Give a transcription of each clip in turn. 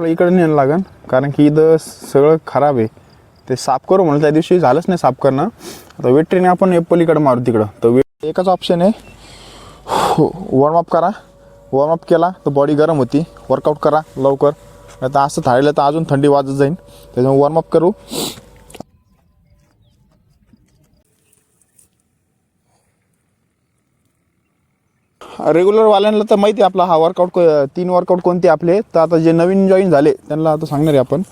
आपलं इकडे न्यायला लागेल कारण की इथं सगळं खराब आहे. ते साफ करू म्हणलं त्या दिवशी झालंच नाही साफ करणं. आता वेटरीने आपण एप्पलीकडे मारू तिकडं. तर वे एकच ऑप्शन आहे. हो, वॉर्मअप करा. वॉर्मअप केला तर बॉडी गरम होती. वर्कआउट करा लवकर. नाही तर असं थाळलं तर अजून थंडी वाजत जाईल त्याच्यामुळे वॉर्मअप करू. रेग्युलरवाल्यांना तर माहिती आहे आपला हा वर्कआउट तीन वर्कआउट कोणते आपले? तर आता जे नवीन जॉईन झाले त्यांना आता सांगणार आहे आपण.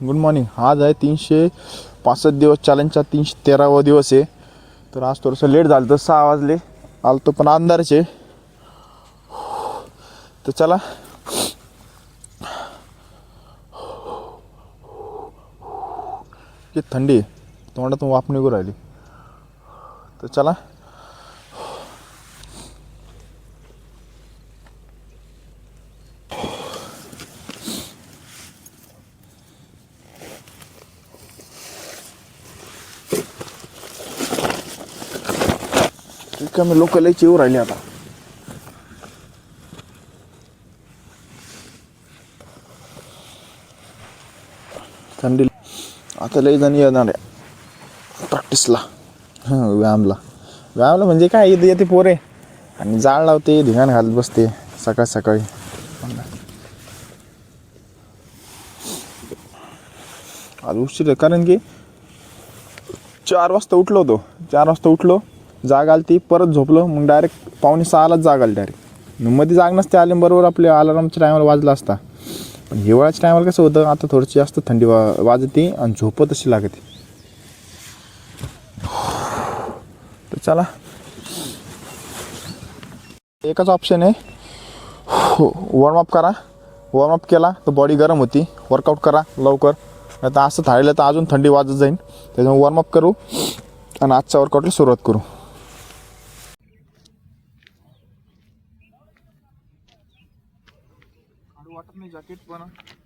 गुड मॉर्निंग आज आहे तीनशे पासष्ट दिवस चॅलेंजचा तीनशे तेरावा दिवस आहे. तर आज थोडंसं लेट झालं तर सहा वाजले. आलतो पण अंधारचे तर चला इतकी थंडी आहे. तोंडातून वाफ निघू राहिली. तर चला. मी लोक लय येऊ राहिले आता. थंडी आता लय जण येणार आहे. प्रॅक्टिसला हां व्यायामला. व्यायामला म्हणजे काय येते येते पोरे आणि जाळ लावते धिंगाण घालत बसते सकाळ सकाळी. आज उशीर कारण की चार वाजता उठलो होतो. चार वाजता उठलो जाग आली ती परत झोपलो मग डायरेक्ट पावणे सहालाच जाग आली डायरेक्टमध्ये जाग नसते आले बरोबर आपल्या अलारामच्या टायमाला वाजला असता. पण हिवाळ्याच्या टायमाला कसं होतं आता थोडीशी जास्त थंडी वा वाजते आणि झोप तशी लागते. तर चला. एकच ऑप्शन आहे. वॉर्मअप करा. वॉर्मअप केला तर बॉडी गरम होती. वर्कआउट करा लवकर. नाही तर असं थाळलं तर अजून थंडी वाजत जाईल त्याच्यामुळे वॉर्मअप करू आणि आजच्या वर्कआउटला सुरुवात करू. वाटत नाही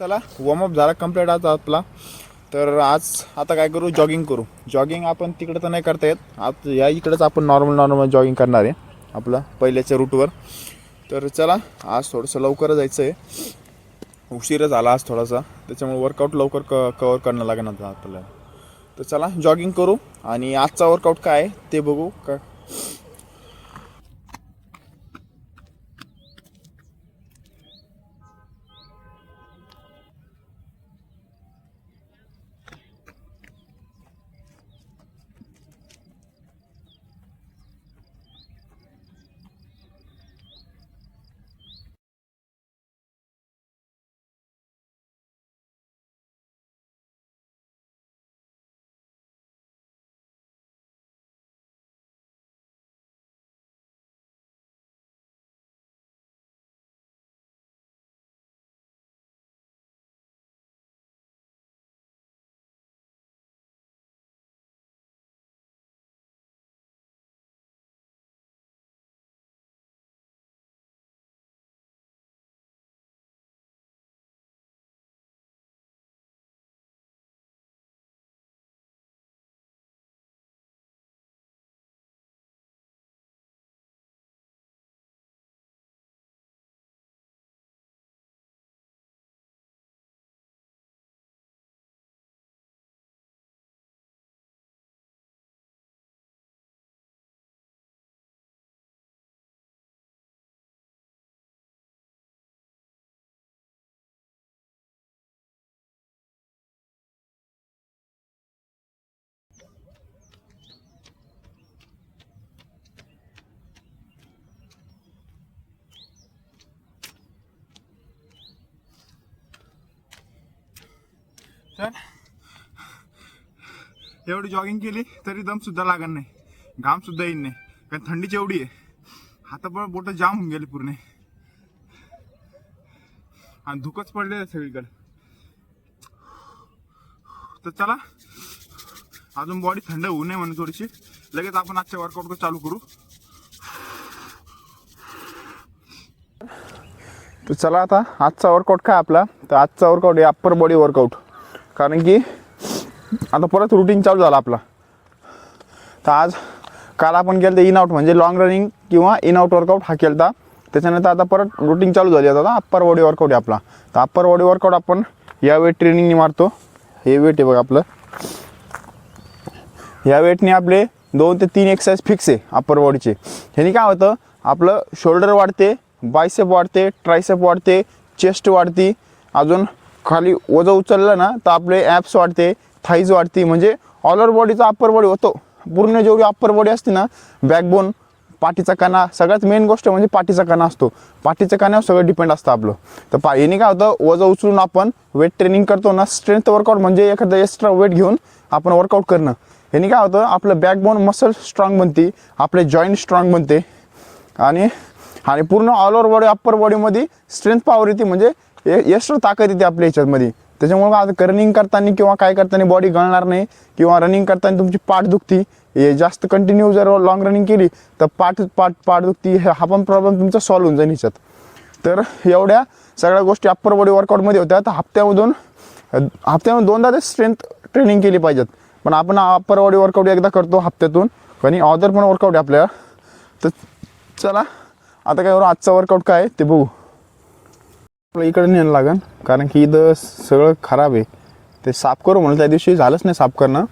चला वॉर्मअप झाला कंप्लीट आज आपला. तर आज आता काय करू? जॉगिंग करू. जॉगिंग आपण तिकडं तर नाही करता येत. आज या इकडंच आपण नॉर्मल नॉर्मल जॉगिंग करणार आहे. आपलं पहिल्याच्या रूटवर तर चला आज थोडंसं लवकर जायचं आहे उशीर झाला आज थोडासा. त्याच्यामुळे वर्कआउट लवकर क कवर करणं लागणार आता आपल्याला. तर चला जॉगिंग करू. आणि आजचा वर्कआउट काय आहे ते बघू. का तर एवढी जॉगिंग केली तरी दम सुद्धा लागत नाही. घाम सुद्धा येईल नाही. कारण थंडीची एवढी आहे. आता बोटं बोट जाम होऊन गेली पूर्ण. आणि धुकच पडले सगळीकडे. तर चला. अजून बॉडी थंड होऊ नये म्हणून थोडीशी. लगेच आपण आजच्या वर्कआउट चालू करू. तर चला आता आजचा वर्कआउट काय आपला? तर आजचा वर्कआउट आहे अप्पर बॉडी वर्कआउट कारण की आता परत रुटीन चालू झाला आपला. तर आज काल आपण केलं इन आउट म्हणजे लाँग रनिंग किंवा इन आउट वर्कआउट हा केला त्याच्यानंतर आता परत रुटीन चालू झाली. आता अप्पर बॉडी वर्कआउट आहे आपला. तर अप्पर बॉडी वर्कआउट आपण या वेट ट्रेनिंगने मारतो. हे वेट आहे बघा आपलं. या वेटने आपले दोन ते तीन एक्सरसाइज फिक्स आहे अप्पर बॉडीचे ह्याने काय होतं? आपलं शोल्डर वाढते बायसेप वाढते ट्रायसेप वाढते चेस्ट वाढते अजून खाली ओझं उचललं ना तर आपले ॲप्स वाढते थाईज वाढते. म्हणजे ऑल बॉडीचा अप्पर बॉडी होतो. पूर्ण जेवढी अप्पर बॉडी असते ना बॅकबोन पाठीचा कणा सगळ्यात मेन गोष्ट म्हणजे पाठीचा कणा असतो. पाठीच्या कण्यावर सगळं डिपेंड असतं आपलं. तर पा याने काय होतं वजन उचलून आपण वेट ट्रेनिंग करतो ना स्ट्रेंथ वर्कआउट म्हणजे एखादं एक्स्ट्रा वेट घेऊन आपण वर्कआउट करणं. याने काय होतं आपलं बॅकबोन मसल स्ट्रॉंग बनते आपले जॉईंट स्ट्रॉंग बनते. आणि आणि पूर्ण ऑल ओव्हर बॉडी अप्पर बॉडीमध्ये स्ट्रेंथ पॉवर येते. म्हणजे एक्स्ट्रा ताकद येते आपल्या ह्याच्यामध्ये त्याच्यामुळं आता रनिंग करताना किंवा काय करताना बॉडी गळणार नाही किंवा रनिंग करताना तुमची पाठ दुखती हे जास्त कंटिन्यू जर लॉंग रनिंग केली तर पाठ पाठ पाठ दुखती हे हा पण प्रॉब्लेम तुमचा सॉल्व्ह होऊन जाईल ह्याच्यात तर एवढ्या सगळ्या गोष्टी अप्पर बॉडी वर्कआउटमध्ये होत्या. तर हप्त्यामधून हप्त्यामधून दोनदा ते स्ट्रेंथ ट्रेनिंग केली पाहिजेत. पण आपण अप्पर बॉडी वर्कआउट एकदा करतो हप्त्यातून आणि ऑदर पण वर्कआउट आहे आपल्याला तर चला आता काय करू आजचा वर्कआउट काय ते बघू. आपलं इकडे न्यायला लागेल कारण की इथं सगळं खराब आहे. ते साफ करू म्हणलं त्या दिवशी झालंच नाही साफ करणं.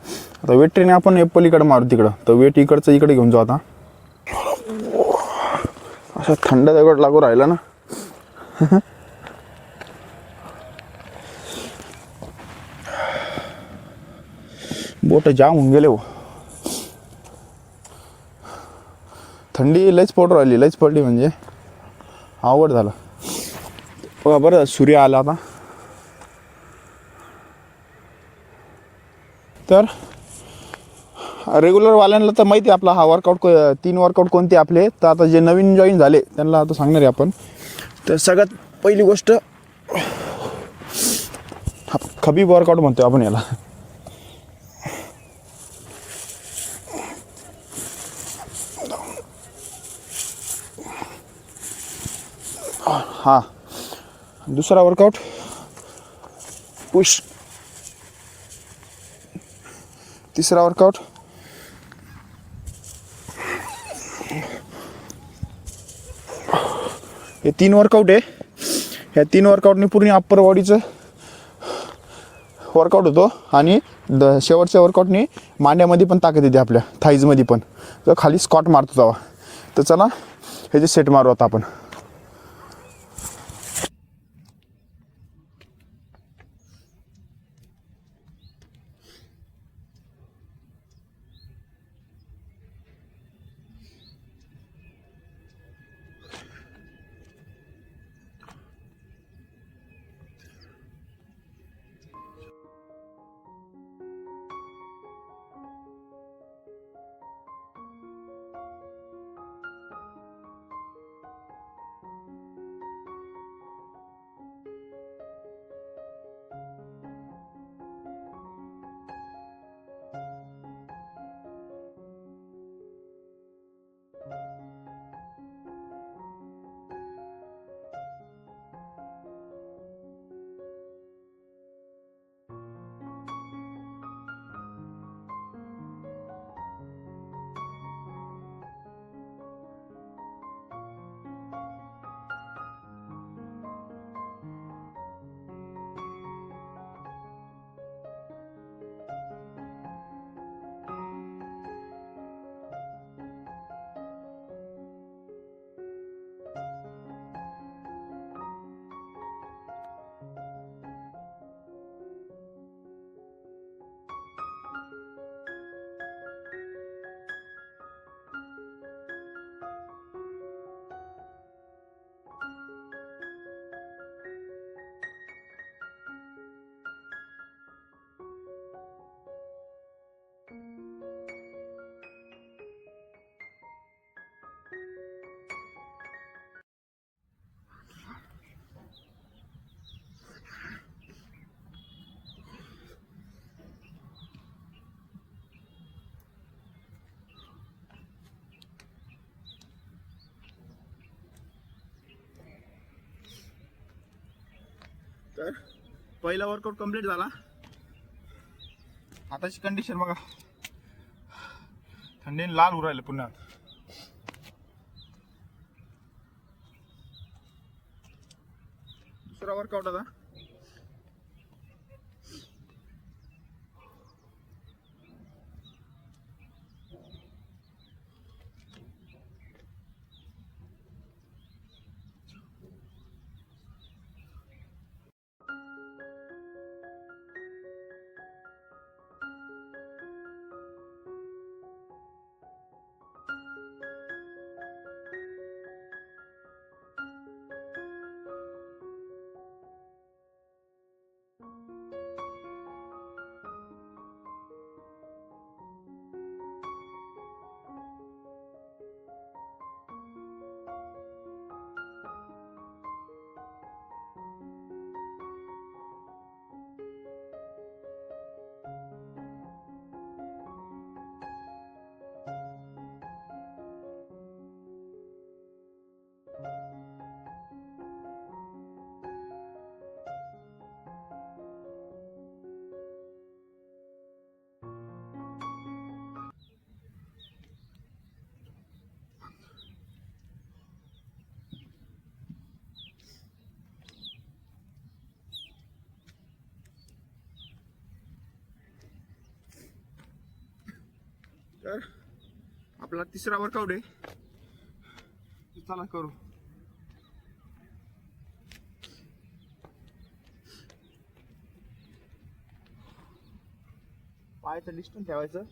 आता वेट ट्रेन आपण एप्पल इकडं मारू तिकडं. तर वेट इकडचं इकडे घेऊन जाऊ आता. असं थंड दगड लागू राहिला ना. बोट जाम होऊन गेले हो. थंडी लईच पडू राहिली लईच पडली म्हणजे. आवड झालं. बघा बरं सूर्य आला आता. तर रेग्युलरवाल्यांना तर माहिती आहे आपला हा वर्कआउट तीन वर्कआउट कोणते आपले? तर आता जे नवीन जॉईन झाले त्यांना आता सांगणार आहे आपण. तर सगळ्यात पहिली गोष्ट खबीब वर्कआउट म्हणतो आपण याला. हां. दुसरा वर्कआउट पुश तिसरा वर्कआउट हे तीन वर्कआउट आहे. ह्या तीन वर्कआउटने पूर्ण अप्पर बॉडीचं वर्कआउट होतो आणि द शेवटच्या वर्कआउटने मांड्यामध्ये पण ताकद येते आपल्या थाईजमध्ये पण. तर खाली स्कॉट मारतो तेव्हा. तर चला ह्याचे सेट मारू आता आपण. तर पहिला वर्कआउट कंप्लीट झाला. आताची कंडिशन बघा. थंडीने लाल उरायला पुन्हा. दुसरा वर्कआउट आता. तर आपला तिसरा वर्कआउट आहे. चला करू. पायाचं डिस्टन्स ठेवायचं.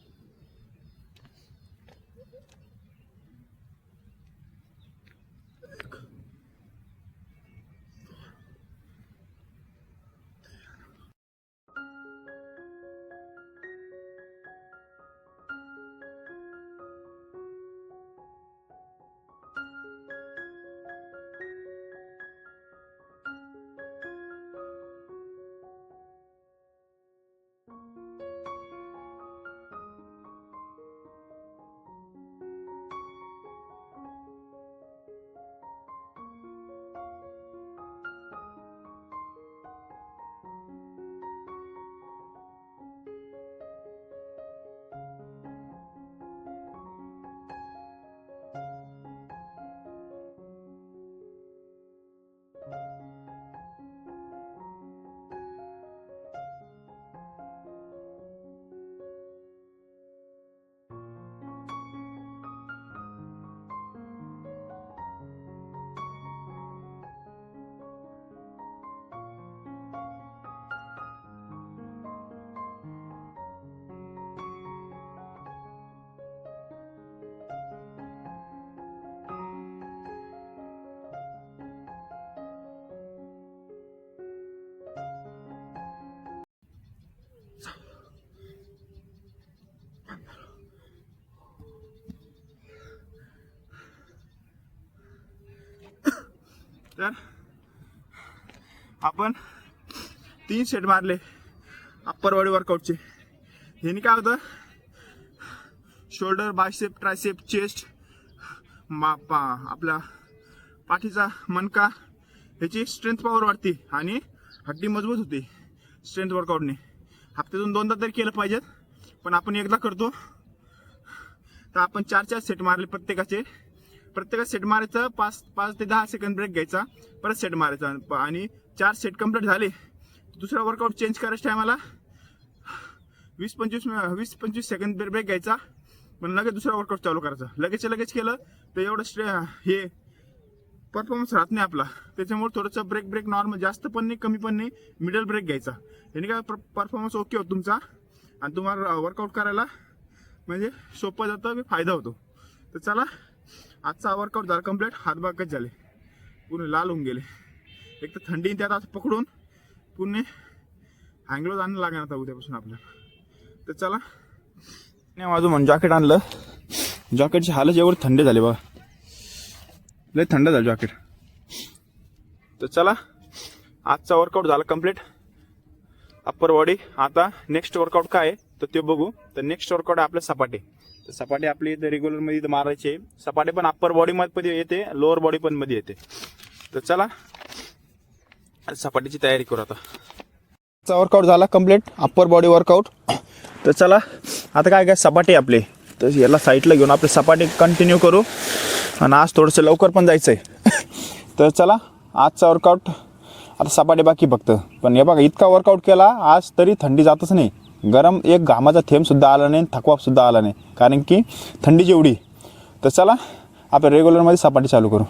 तर आपण तीन सेट मारले अप्पर बॉडी वर्कआउटचे ह्यानी काय होतं शोल्डर बायसेप ट्रायसेप चेस्ट मा पा आपला पाठीचा मनका ह्याची स्ट्रेंथ पॉवर वाढते आणि हड्डी मजबूत होते स्ट्रेंथ वर्कआउटने हप्त्यातून दोनदा तरी केलं पाहिजेत पण आपण एकदा करतो. तर आपण चार चार सेट मारले प्रत्येकाचे. प्रत्येक सेट मारायचं पाच पाच ते दहा सेकंद ब्रेक घ्यायचा परत सेट मारायचा. आणि चार सेट कंप्लीट झाले. दुसरा वर्कआउट चेंज करायच्या टायमाला वीस पंचवीस वीस पंचवीस सेकंद ब्रेक घ्यायचा. पण लगेच दुसरा वर्कआउट चालू करायचा. लगेच लगेच केलं तर एवढं स्ट्रे हे परफॉर्मन्स राहत नाही आपला. त्याच्यामुळे थोडंसं ब्रेक ब्रेक नॉर्मल जास्त पण नाही कमी पण नाही मिडल ब्रेक घ्यायचा. याने काय परफॉर्मन्स ओके होतो तुमचा. आणि तुम्हाला वर्कआउट करायला म्हणजे सोपं जातं फायदा होतो. तर चला आजचा वर्कआउट झाला कंप्लीट हातबागच झाले? पूर्ण लाल होऊन गेले. एक तर थंडी त्यात आता पकडून पूर्ण हँगलो आणलं लागणार आता उद्यापासून आपल्याला. तर चला. नाही माझं म्हणून जॅकेट आणलं. जॉकेटची हालच एवढे थंड झाले बा लय थंड झालं जॅकेट तर चला. आजचा वर्कआउट झाला कंप्लीट अप्पर बॉडी आता नेक्स्ट वर्कआउट काय आहे? तर ते बघू. तर नेक्स्ट वर्कआउट आहे आपलं सपाटे. तर सपाटे आपली इथं रेग्युलरमध्ये इथं मारायचे. सपाटे पण अप्पर बॉडी मध्ये येते लोअर बॉडी पण मध्ये येते. तर चला सपाटीची तयारी करू आता. वर्कआउट झाला कंप्लीट अप्पर बॉडी वर्कआउट तर चला आता काय काय सपाटे आपले. तर याला साईडला घेऊन आपले सपाटे कंटिन्यू करू. आणि आज थोडंसं लवकर पण जायचं आहे तर चला आजचा वर्कआउट आता सपाटे बाकी फक्त. पण हे बघा इतका वर्कआउट केला आज तरी थंडी जातच नाही. गरम एक घामाचा थेंबसुद्धा आला नाही थकवासुद्धा आला नाही. कारण की थंडी जेवढी तर चला आपण रेग्युलरमध्ये सपाटी चालू करू.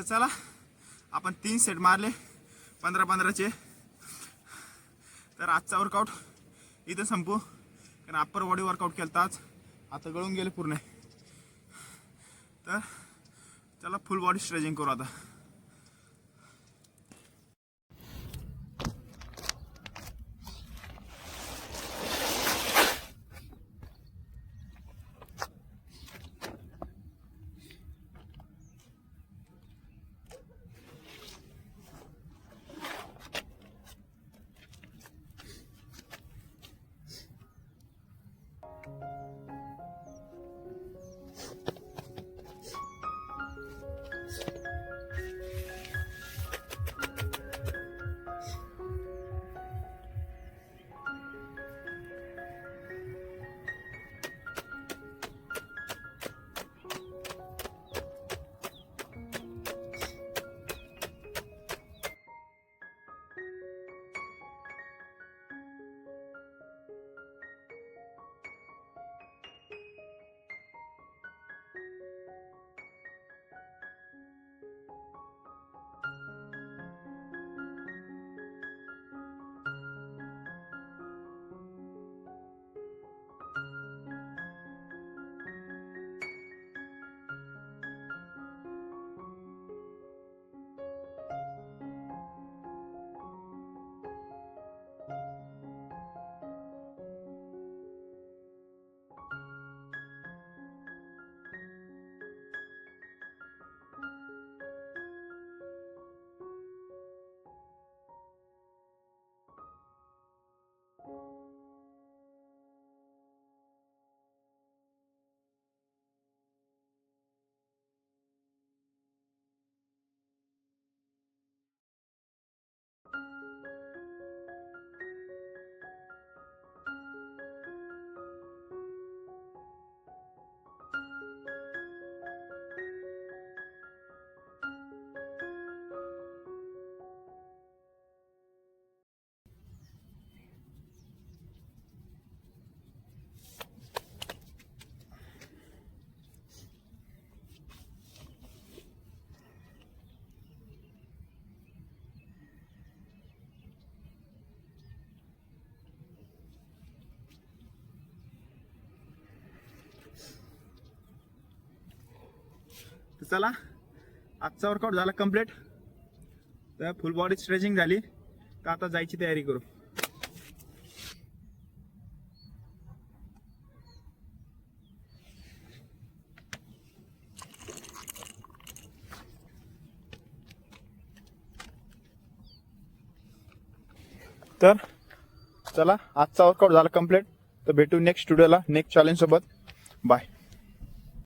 तर चला आपण तीन सेट मारले पंधरा पंधराचे. तर आजचा वर्कआउट इथं संपू. कारण अप्पर बॉडी वर्कआउट केलं आज. आता गळून गेले पूर्ण. तर चला फुल बॉडी स्ट्रेचिंग करू आता. चला. आजचा वर्कआउट झाला कंप्लीट तर फुल बॉडी स्ट्रेचिंग झाली. तर आता जायची तयारी करू. तर चला आजचा वर्कआउट झाला कंप्लीट तर भेटू नेक्स्ट स्टुडिओला नेक्स्ट चॅलेंज सोबत. बाय